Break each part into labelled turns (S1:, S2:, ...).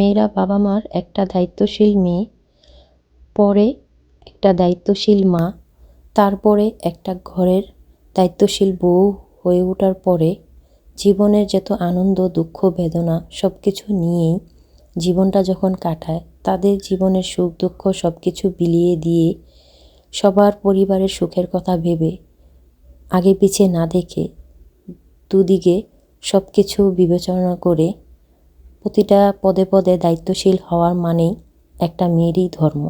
S1: মেয়েরা বাবা মার একটা দায়িত্বশীল মেয়ে, পরে একটা দায়িত্বশীল মা, তারপরে একটা ঘরের দায়িত্বশীল বউ হয়ে ওঠার পরে জীবনের যত আনন্দ, দুঃখ, বেদনা সব কিছু নিয়েই জীবনটা যখন কাটায়, তাদের জীবনের সুখ, দুঃখ সব কিছু বিলিয়ে দিয়ে সবার পরিবারের সুখের কথা ভেবে, আগে পিছে না দেখে দুদিকে সব কিছু বিবেচনা করে প্রতিটা পদে পদে দায়িত্বশীল হওয়ার মানেই একটা মেয়েরই ধর্ম।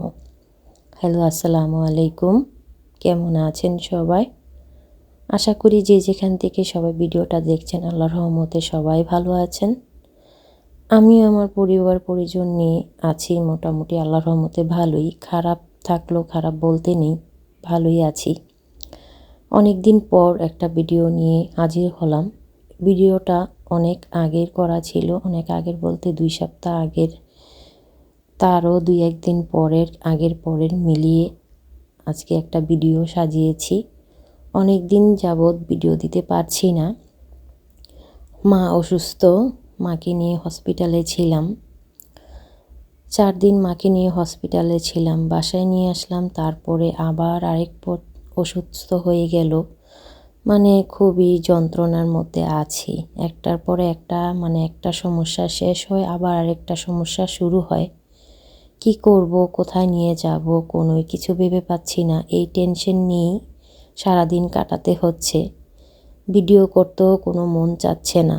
S1: হ্যালো আসসালামু আলাইকুম। কেমন আছেন সবাই? আশা করি যে যেখান থেকে সবাই ভিডিওটা দেখছেন, আল্লাহর রহমতে সবাই ভালো আছেন। আমি আমার পরিবার, পরিজন নিয়ে আছি। মোটামুটি আল্লাহর রহমতে ভালোই। খারাপ থাকলেও খারাপ বলতে নেই, ভালোই আছি। অনেক দিন পর একটা ভিডিও নিয়ে হাজির হলাম। ভিডিওটা অনেক আগের করা ছিল, অনেক আগের বলতে দুই সপ্তাহ আগের। তারও দুই একদিন পরের, আগের পরের মিলিয়ে আজকে একটা ভিডিও সাজিয়েছি। অনেক দিন যাবৎ ভিডিও দিতে পারছি না। মা অসুস্থ, মাকে নিয়ে হসপিটালে ছিলাম। চার দিন মাকে নিয়ে হসপিটালে ছিলাম, বাসায় নিয়ে আসলাম, তারপরে আবার আরেক পথ অসুস্থ হয়ে গেল। মানে খুবই যন্ত্রণার মধ্যে আছি। একটার পরে একটা মানে একটা সমস্যা শেষ হয়, আবার আরেকটা সমস্যা শুরু হয়। কি করব, কোথায় নিয়ে যাব কোনো কিছু ভেবে পাচ্ছি না। এই টেনশন নিয়েই সারাদিন কাটাতে হচ্ছে। ভিডিও করতেও কোনো মন চাচ্ছে না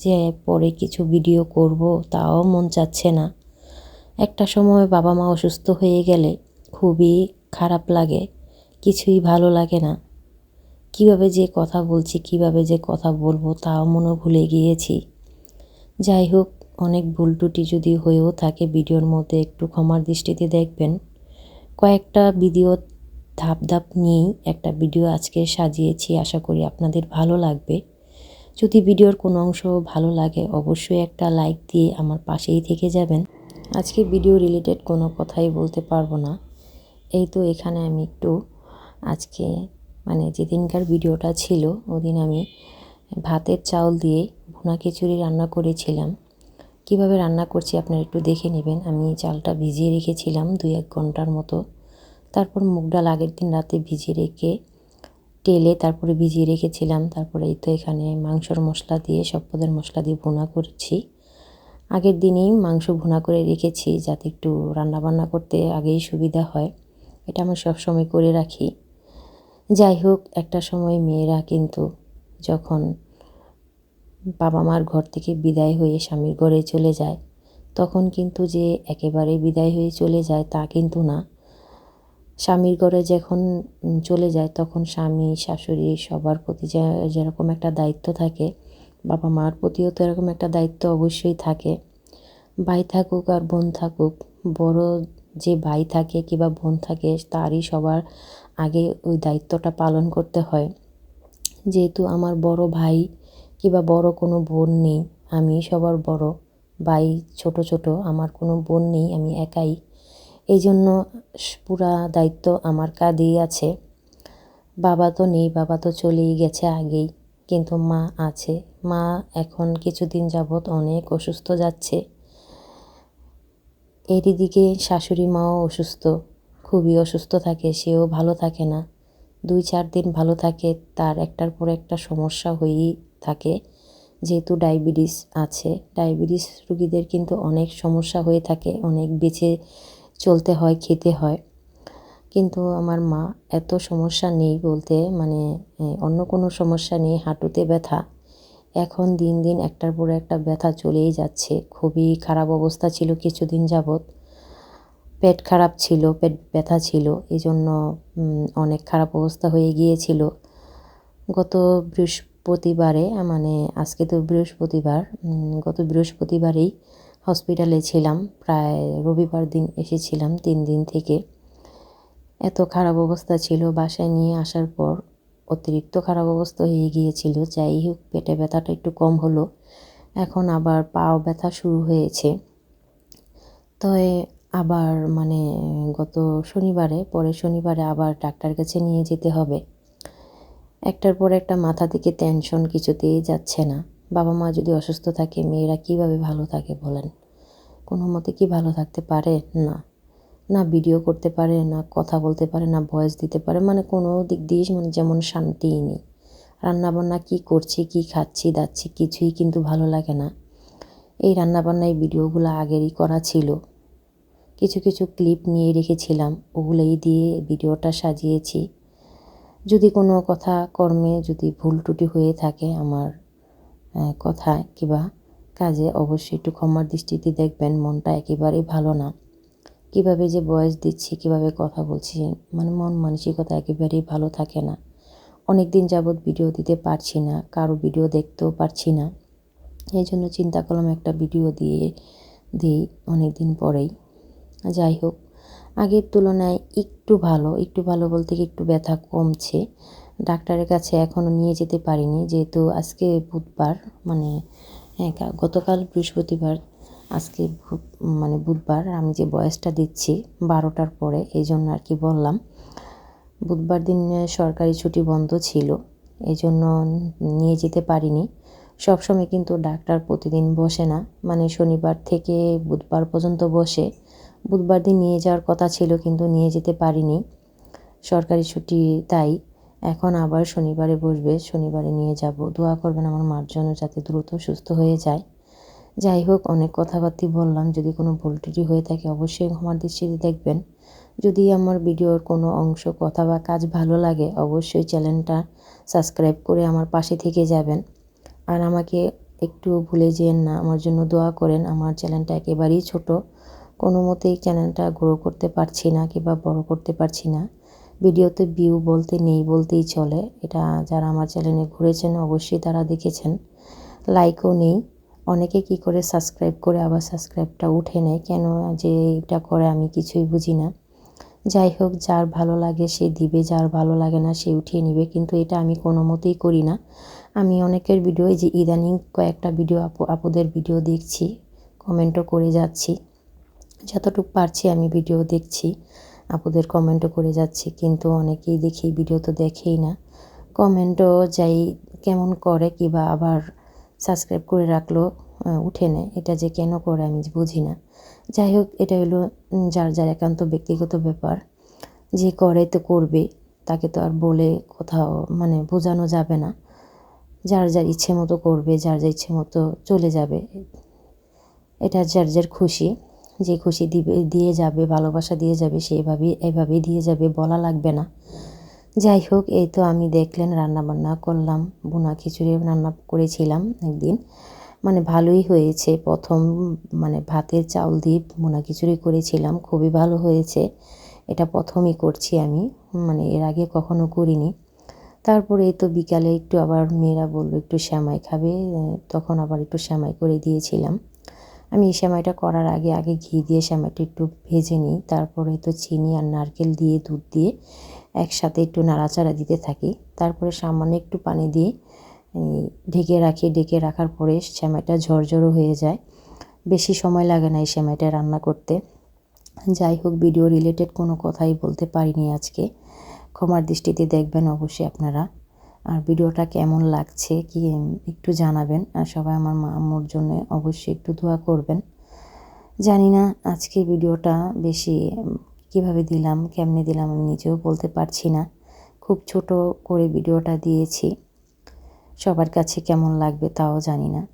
S1: যে পরে কিছু ভিডিও করব, তাও মন চাচ্ছে না। একটা সময় বাবা মা অসুস্থ হয়ে গেলে খুবই খারাপ লাগে, কিছুই ভালো লাগে না। কীভাবে যে কথা বলছি, কীভাবে যে কথা বলব তাও মনে ভুলে গিয়েছি। যাই হোক, অনেক ভুল টুটি যদি হয়েও থাকে ভিডিওর মধ্যে একটু ক্ষমার দৃষ্টিতে দেখবেন। কয়েকটা ভিডিও ধাপ ধাপ নিয়েই একটা ভিডিও আজকে সাজিয়েছি, আশা করি আপনাদের ভালো লাগবে। যদি ভিডিওর কোনো অংশ ভালো লাগে, অবশ্যই একটা লাইক দিয়ে আমার পাশেই থেকে যাবেন। আজকে ভিডিও রিলেটেড কোনো কথাই বলতে পারব না। এই তো এখানে আমি একটু আজকে মানে যেদিনকার ভিডিওটা ছিল, ওদিন আমি ভাতের চাউল দিয়ে ভুনা খিচুড়ি রান্না করেছিলাম। কীভাবে রান্না করছি আপনারা একটু দেখে নেবেন। আমি চালটা ভিজিয়ে রেখেছিলাম দুই এক ঘণ্টার মতো। তারপর মুগ ডাল আগের দিন রাতে ভিজিয়ে রেখে টেলে তারপরে ভিজিয়ে রেখেছিলাম। তারপরে এই তো এখানে মাংসর মশলা দিয়ে সব পদের মশলা দিয়ে ভুনা করছি। আগের দিনেই মাংস ভুনা করে রেখেছি যাতে একটু রান্নাবান্না করতে আগেই সুবিধা হয়। এটা আমি সবসময় করে রাখি। যাই হোক একটা সময় মেয়েরা কিন্তু যখন বাবা মার ঘর থেকে বিদায় হয়ে স্বামীর ঘরে চলে যায়, তখন কিন্তু যে একেবারে বিদায় হয়ে চলে যায় তা কিন্তু না। স্বামীর ঘরে যখন চলে যায়, তখন স্বামী, শাশুড়ি সবার প্রতি যেরকম একটা দায়িত্ব থাকে বাবা মার প্রতিও তো এরকম একটা দায়িত্ব অবশ্যই থাকে। ভাই থাকুক আর বোন থাকুক, বড় যে ভাই থাকে কিংবা বোন থাকে, তারই সবার আগে ওই দায়িত্বটা পালন করতে হয়। যেহেতু আমার বড় ভাই কিংবা বড় কোনো বোন নেই, আমি সবার বড়। ভাই ছোট ছোট, আমার কোনো বোন নেই, আমি একাই। এই জন্য পুরা দায়িত্ব আমার কাঁধেই আছে। বাবা তো নেই, বাবা তো চলেই গেছে আগেই। কিন্তু মা আছে। মা এখন কিছুদিন যাবৎ অনেক অসুস্থ যাচ্ছে। এরই দিকে শাশুড়ি মাও অসুস্থ, খুবই অসুস্থ থাকে, সেও ভালো থাকে না। দুই চার দিন ভালো থাকে, তার একটার পর একটা সমস্যা হয়েই থাকে। যেহেতু ডায়াবেটিস আছে, ডায়াবেটিস রুগীদের কিন্তু অনেক সমস্যা হয়ে থাকে, অনেক বেঁচে চলতে হয়, খেতে হয়। কিন্তু আমার মা এত সমস্যা নেই বলতে মানে অন্য কোনো সমস্যা নেই, হাঁটুতে ব্যথা। এখন দিন দিন একটার পর একটা ব্যথা চলেই যাচ্ছে। খুবই খারাপ অবস্থা ছিল কিছুদিন যাবৎ। পেট খারাপ ছিল, পেট ব্যথা ছিল এই জন্য অনেক খারাপ অবস্থা হয়ে গিয়েছিল। গত বৃহস্পতিবারে মানে আজকে তো বৃহস্পতিবার গত বৃহস্পতিবারেই হসপিটালে ছিলাম, প্রায় রবিবার দিন এসেছিলাম, তিন দিন থেকে। এত খারাপ অবস্থা ছিল বাসায় নিয়ে আসার পর অতিরিক্ত খারাপ অবস্থা হয়ে গিয়েছিল। যাই হোক, পেটে ব্যথাটা একটু কম হলো। এখন আবার পাও ব্যথা শুরু হয়েছে। তবে আবার মানে গত শনিবারে পরে শনিবারে আবার ডাক্তার কাছে নিয়ে যেতে হবে। একটার পর একটা মাথা থেকে টেনশন কিছুতেই যাচ্ছে না। বাবা মা যদি অসুস্থ থাকে, মেয়েরা কীভাবে ভালো থাকে বলেন? কোনো মতে কি ভালো থাকতে পারে? না। না ভিডিও করতে পারে, না কথা বলতে পারে, না ভয়েস দিতে পারে মানে কোনো দিক দিয়ে মানে যেমন শান্তিই নেই। রান্নাবান্না কী করছি, কী খাচ্ছি, দাচ্ছি কিছুই কিন্তু ভালো লাগে না। এই রান্নাবান্না এই ভিডিওগুলো আগেরই করা ছিল। কিছু কিছু ক্লিপ নিয়ে রেখেছিলাম, ওগুলোই দিয়ে ভিডিওটা সাজিয়েছি। যদি কোনো কথা কর্মে যদি ভুল ত্রুটি হয়ে থাকে আমার কথায় কিবা কাজে, অবশ্যই একটু ক্ষমার দৃষ্টিতে দেখবেন, মনটা একেবারেই ভালো না। কীভাবে যে বয়স দিচ্ছি, কীভাবে কথা বলছি মানে মন মানসিকতা একেবারেই ভালো থাকে না। অনেক দিন যাবৎ ভিডিও দিতে পারছি না, কারও ভিডিও দেখতেও পারছি না। এই জন্য চিন্তা করলাম একটা ভিডিও দিয়ে দিই অনেক দিন পরেই। যাই হোক, আগের তুলনায় একটু ভালো একটু ভালো বলতে একটু ব্যথা কমছে। ডাক্তারের কাছে এখনও নিয়ে যেতে পারিনি, যেহেতু আজকে বুধবার মানে হ্যাঁ গতকাল বৃহস্পতিবার আজকে মানে বুধবার আমি যে বয়সটা দিচ্ছি বারোটার পরে, এই জন্য আর কি বললাম। বুধবার দিন সরকারি ছুটি বন্ধ ছিল, এই জন্য নিয়ে যেতে পারিনি। সবসময় কিন্তু ডাক্তার প্রতিদিন বসে না। মানে শনিবার থেকে বুধবার পর্যন্ত বসে। বুধবার দিন নিয়ে যাওয়ার কথা ছিল, কিন্তু নিয়ে যেতে পারিনি। সরকারি ছুটি তাই। এখন আবার শনিবারে বসবে, শনিবারে নিয়ে যাব। দোয়া করবেন আমার মার জন্য যাতে দ্রুত সুস্থ হয়ে যায়। যাই হোক, অনেক কথাবার্তি বললাম। যদি কোনো ভুল ত্রুটি হয়ে থাকে, অবশ্যই আমার দৃষ্টিতে দেখবেন। যদি আমার ভিডিওর কোনো অংশ, কথা বা কাজ ভালো লাগে, অবশ্যই চ্যানেলটা সাবস্ক্রাইব করে আমার পাশে থেকে যাবেন। আর আমাকে একটু ভুলে যেন না, আমার জন্য দোয়া করেন। আমার চ্যানেলটা একেবারেই ছোট। কোনো মতেই চ্যানেলটা গ্রো করতে পারছি না কিংবা বড় করতে পারছি না। ভিডিওতে ভিউ বলতে নেই, বলতেই চলে। এটা যারা আমার চ্যানেলে ঘুরেছেন, অবশ্যই তারা দেখেছেন। লাইকও নেই। অনেকে কি করে সাবস্ক্রাইব করে আবার সাবস্ক্রাইবটা উঠে নেয়? কেন যে এটা করে আমি কিছুই বুঝি না। যাই হোক, যার ভালো লাগে সে দিবে, যার ভালো লাগে না সে উঠিয়ে নিবে। কিন্তু এটা আমি কোনো মতেই করি না। আমি অনেকের ভিডিও যে ইদানিং কয়েকটা ভিডিও আপু, আপুদের ভিডিও দেখছি কমেন্টও করে যাচ্ছি। যতটুকু পারছি আমি ভিডিও দেখছি, আপুদের কমেন্টও করে যাচ্ছি। কিন্তু অনেকেই দেখি ভিডিও তো দেখেই না। কমেন্টও যাই কেমন করে কিবা আবার সাবস্ক্রাইব করে রাখল উঠে নেয়। এটা যে কেন করে আমি বুঝি না। যাই হোক, এটা হলো যার যার একান্ত ব্যক্তিগত ব্যাপার। যে করে তো করবে, তাকে তো আর বলে কোথাও মানে বোঝানো যাবে না। যার যার ইচ্ছে মতো করবে, যার যার ইচ্ছে মতো চলে যাবে। এটা যার যার খুশি। যে খুশি দিবে, দিয়ে যাবে, ভালোবাসা দিয়ে যাবে সেইভাবেই এভাবেই দিয়ে যাবে, বলা লাগবে না। যাই হোক এই তো আমি দেখলেন রান্না বান্না করলাম বোনা খিচুড়ি রান্না করেছিলাম একদিন। মানে ভালোই হয়েছে, প্রথম মানে ভাতের চাউল দিয়ে বোনা খিচুড়ি করেছিলাম, খুবই ভালো হয়েছে। এটা প্রথমই করছি আমি মানে এর আগে কখনো করিনি। তারপরে তো বিকালে একটু আবার মেয়েরা বলল, একটু শ্যামাই খাবে। তখন আবার একটু শ্যামাই করে দিয়েছিলাম। আমি এই সেমাইটা করার আগে আগে ঘি দিয়ে সেমাইটা একটু ভেজে নিই। তারপরে তো চিনি আর নারকেল দিয়ে, দুধ দিয়ে একসাথে একটু নাড়াচাড়া দিতে থাকি। তারপরে সামান্য একটু পানি দিয়ে ঢেকে রাখি, ঢেকে রাখার পরে সেমাইটা ঝরঝরও হয়ে যায়। বেশি সময় লাগে না এই সেমাইটা রান্না করতে। যাই হোক ভিডিও রিলেটেড কোনো কথাই বলতে পারিনি আজকে। ক্ষমার দৃষ্টিতে দেখবেন অবশ্যই আপনারা। আর ভিডিওটা কেমন লাগছে কি একটু জানাবেন। আর সবাই আমার মা আম্মুর জন্য অবশ্যই একটু দোয়া করবেন। জানি না আজকে ভিডিওটা বেশি কীভাবে দিলাম, কেমনে দিলাম আমি নিজেও বলতে পারছি না। খুব ছোট করে ভিডিওটা দিয়েছি। সবার কাছে কেমন লাগবে তাও জানি না।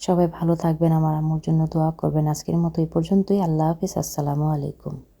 S1: সবাই ভালো থাকবেন, আমার আমার জন্য দোয়া করবেন। আজকের মতো এই পর্যন্তই। আল্লাহ হাফিজ, আসসালামু আলাইকুম।